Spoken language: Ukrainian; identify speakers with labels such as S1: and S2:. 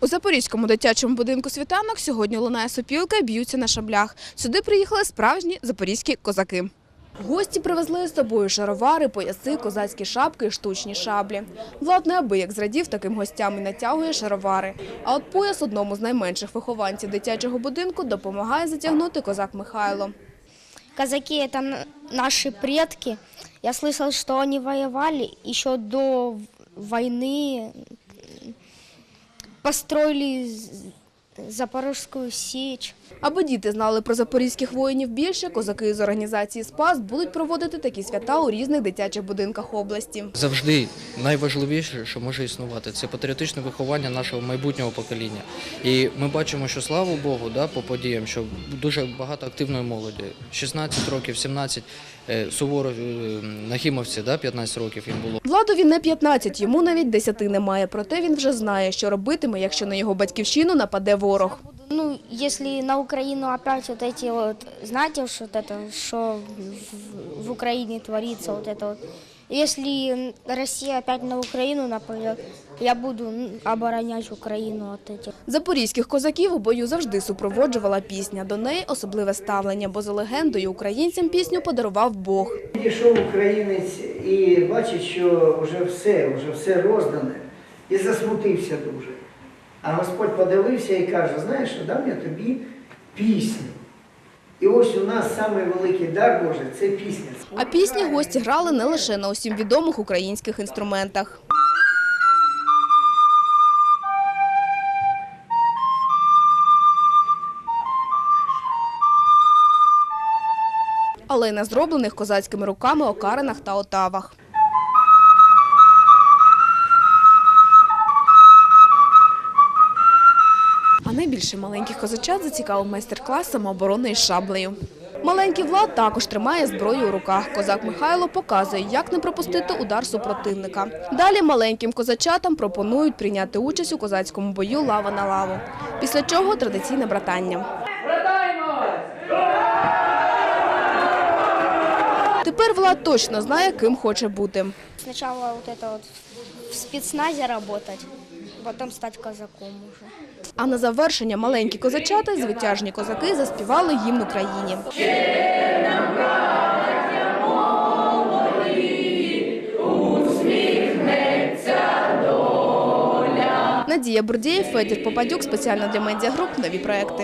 S1: У Запорізькому дитячому будинку світанок сьогодні лунає сопілка і б'ються на шаблях. Сюди приїхали справжні запорізькі козаки. Гості привезли з собою шаровари, пояси, козацькі шапки і штучні шаблі. Влад неабияк зрадів таким гостям і натягує шаровари. А от пояс одному з найменших вихованців дитячого будинку допомагає затягнути козак Михайло.
S2: Казаки – это н- наши предки. Я слышал, что они воевали еще до в- войны, м, построили з- Запорожскую сечь.
S1: Аби діти знали про запорізьких воїнів більше, козаки з організації «Спас» будуть проводити такі свята у різних дитячих будинках області.
S3: Завжди найважливіше, що може існувати, це патріотичне виховання нашого майбутнього покоління. І ми бачимо, що слава Богу, да, по подіям, що дуже багато активної молоді. 16 років, 17, е, суворо е, нахімовці, да, 15 років їм було.
S1: Владові не 15, йому навіть 10 немає. Проте він вже знає, що робитиме, якщо на його батьківщину нападе ворог.
S2: Ну, если на Украину опять вот эти вот, знаете, что вот это, что в, в Украине творится, вот это вот. Если Россия опять на Украину нападет, я буду м, оборонять Украину от этих.
S1: Запорізьких козаків у бою завжди супроводжувала пісня. До неї особливе ставлення, бо за легендою українцям пісню подарував Бог.
S4: Підійшов українець і бачить, що вже все, вже все роздане, і засмутився дуже. А Господь подивився і каже, знаєш, дам я тобі пісню. І ось у нас найвеликий дар Божий це пісня.
S1: А пісні гості грали не лише на усім відомих українських інструментах. Але й на зроблених козацькими руками окаринах та отавах. Найбільше маленьких козачат зацікавив майстер-клас самооборони із шаблею. Маленький Влад також тримає зброю у руках. Козак Михайло показує, як не пропустити удар супротивника. Далі маленьким козачатам пропонують прийняти участь у козацькому бою лава на лаву. Після чого традиційне братання. Тепер Влад точно знає, ким хоче бути.
S2: Вот в спецназе работать, потом стать казаком уже.
S1: А на завершення маленькі козачата звитяжні козаки заспівали гімн Україні. Надія Бурдєєв, Федір Попадюк спеціально для медіагруп нові проекти.